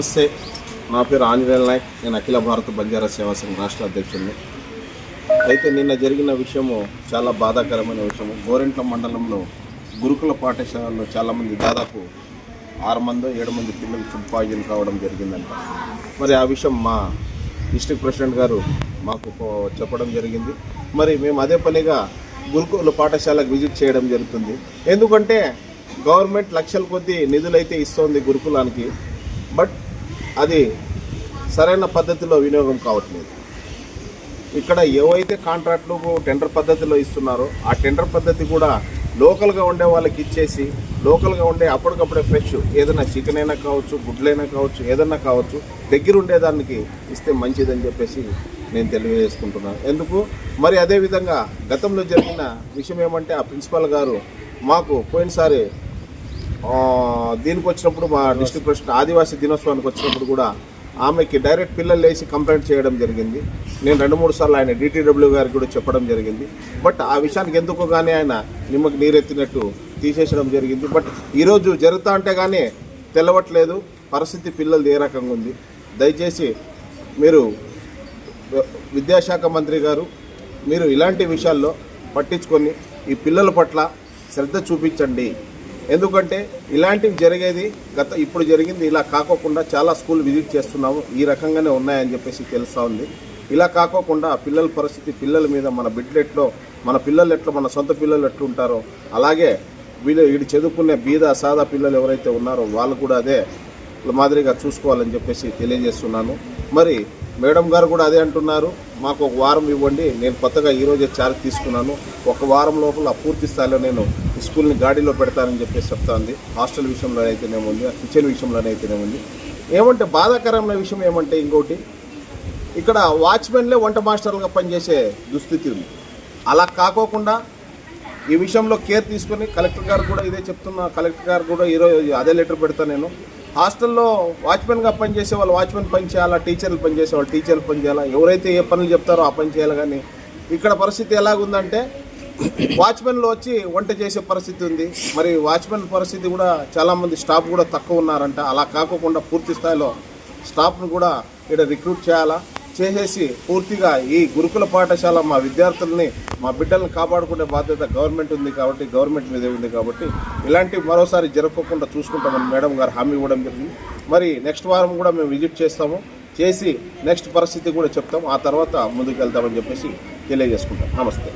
నమస్తే. నా పేరు ఆంజనేయుల నాయక్. నేను అఖిల భారత బంజారా సేవా సంఘ రాష్ట్ర అధ్యక్షుడిని. అయితే నిన్న జరిగిన విషయము చాలా బాధాకరమైన విషయము. గోరెంట్ల మండలంలో గురుకుల పాఠశాలలో చాలామంది దాదాపు ఆరు మంది ఏడు మంది పిల్లలు ఫుడ్ పాయిజన్ కావడం జరిగిందంట. మరి ఆ విషయం మా డిస్ట్రిక్ట్ ప్రెసిడెంట్ గారు మాకు చెప్పడం జరిగింది. మరి మేము అదే పనిగా గురుకుల పాఠశాలకు విజిట్ చేయడం జరుగుతుంది. ఎందుకంటే గవర్నమెంట్ లక్షల కొద్దీ నిధులైతే ఇస్తోంది గురుకులానికి. బట్ అది సరైన పద్ధతిలో వినియోగం కావట్లేదు. ఇక్కడ ఏవైతే కాంట్రాక్ట్లు టెండర్ పద్ధతిలో ఇస్తున్నారో ఆ టెండర్ పద్ధతి కూడా లోకల్గా ఉండే వాళ్ళకి ఇచ్చేసి లోకల్గా ఉండే అప్పటికప్పుడే ఫ్రెష్ ఏదైనా చికెన్ అయినా కావచ్చు గుడ్లైనా కావచ్చు ఏదైనా కావచ్చు దగ్గర ఉండేదానికి ఇస్తే మంచిదని చెప్పేసి నేను తెలియజేసుకుంటున్నాను ఎందుకు? మరి అదేవిధంగా గతంలో జరిగిన విషయం ఏమంటే ఆ ప్రిన్సిపాల్ గారు మాకు పోయినసారి దీనికి వచ్చినప్పుడు మా డిస్ట్రిక్ట్ ప్రెసిడెంట్ ఆదివాసీ దినోత్సవానికి వచ్చినప్పుడు కూడా ఆమెకి డైరెక్ట్ పిల్లలు వేసి కంప్లైంట్ చేయడం జరిగింది. నేను రెండు మూడు సార్లు ఆయన డిటిడబ్ల్యూ గారికి కూడా చెప్పడం జరిగింది. బట్ ఆ విషయానికి ఎందుకు కానీ ఆయన నిమ్మకి నీరెత్తినట్టు తీసేసడం జరిగింది. బట్ ఈరోజు జరుగుతా అంటే కానీ తెలవట్లేదు. పరిస్థితి పిల్లలు ఏ రకంగా ఉంది? దయచేసి మీరు విద్యాశాఖ మంత్రి గారు మీరు ఇలాంటి విషయాల్లో పట్టించుకొని ఈ పిల్లల పట్ల శ్రద్ధ చూపించండి. ఎందుకంటే ఇలాంటివి జరిగేది గత ఇప్పుడు జరిగింది ఇలా కాకోకుండా చాలా స్కూల్ విజిట్ చేస్తున్నాము. ఈ రకంగానే ఉన్నాయని చెప్పేసి తెలుస్తూ ఉంది. ఇలా కాకోకుండా పిల్లల పరిస్థితి పిల్లల మీద మన బిడ్డలు మన పిల్లలు ఎట్లా మన సొంత పిల్లలు ఎట్లా ఉంటారో అలాగే వీళ్ళు వీడు చదువుకునే బీద సాదా పిల్లలు ఎవరైతే ఉన్నారో వాళ్ళు కూడా అదే మాదిరిగా చూసుకోవాలని చెప్పేసి తెలియజేస్తున్నాను. మరి మేడం గారు కూడా అదే అంటున్నారు మాకు ఒక వారం ఇవ్వండి నేను కొత్తగా ఈరోజే చార్జ్ తీసుకున్నాను ఒక వారం లోపల పూర్తి స్థాయిలో నేను స్కూల్ని గాడిలో పెడతానని చెప్పేసి చెప్తాంది హాస్టల్ విషయంలో అయితేనేముంది కిచెన్ విషయంలోనే అయితేనేముంది ఏమంటే బాధాకరమైన విషయం ఏమంటే ఇంకోటి ఇక్కడ వాచ్మెన్లే వంట మాస్టర్లుగా పనిచేసే దుస్థితి ఉంది. అలా కాకోకుండా ఈ విషయంలో కేర్ తీసుకొని కలెక్టర్ గారు కూడా ఇదే చెప్తున్నా కలెక్టర్ గారు కూడా ఈరోజు అదే లెటర్ పెడతా నేను. హాస్టల్లో వాచ్మెన్గా పనిచేసే వాళ్ళు వాచ్మెన్ పని చేయాలా టీచర్లు పనిచేసే వాళ్ళు టీచర్లు పని చేయాలా ఎవరైతే ఏ పనులు చెప్తారో ఆ పని చేయాలి కానీ ఇక్కడ పరిస్థితి ఎలాగుందంటే వాచ్మెన్లు వచ్చి వంట చేసే పరిస్థితి ఉంది. మరి వాచ్మెన్ పరిస్థితి కూడా చాలామంది స్టాఫ్ కూడా తక్కువ ఉన్నారంట. అలా కాకోకుండా పూర్తి స్థాయిలో స్టాఫ్ను కూడా ఇక్కడ రిక్రూట్ చేయాలా? చేసేసి పూర్తిగా ఈ గురుకుల పాఠశాల మా విద్యార్థుల్ని మా బిడ్డల్ని కాపాడుకునే బాధ్యత గవర్నమెంట్ ఉంది కాబట్టి గవర్నమెంట్ మీదే ఉంది కాబట్టి ఇలాంటి మరోసారి జరగకుండా చూసుకుంటామని మేడం గారు హామీ ఇవ్వడం జరిగింది. మరి నెక్స్ట్ వారం కూడా మేము విజిట్ చేస్తాము. చేసి నెక్స్ట్ పరిస్థితి కూడా చెప్తాం ఆ తర్వాత ముందుకు వెళ్తామని చెప్పేసి తెలియజేసుకుంటాం. నమస్తే.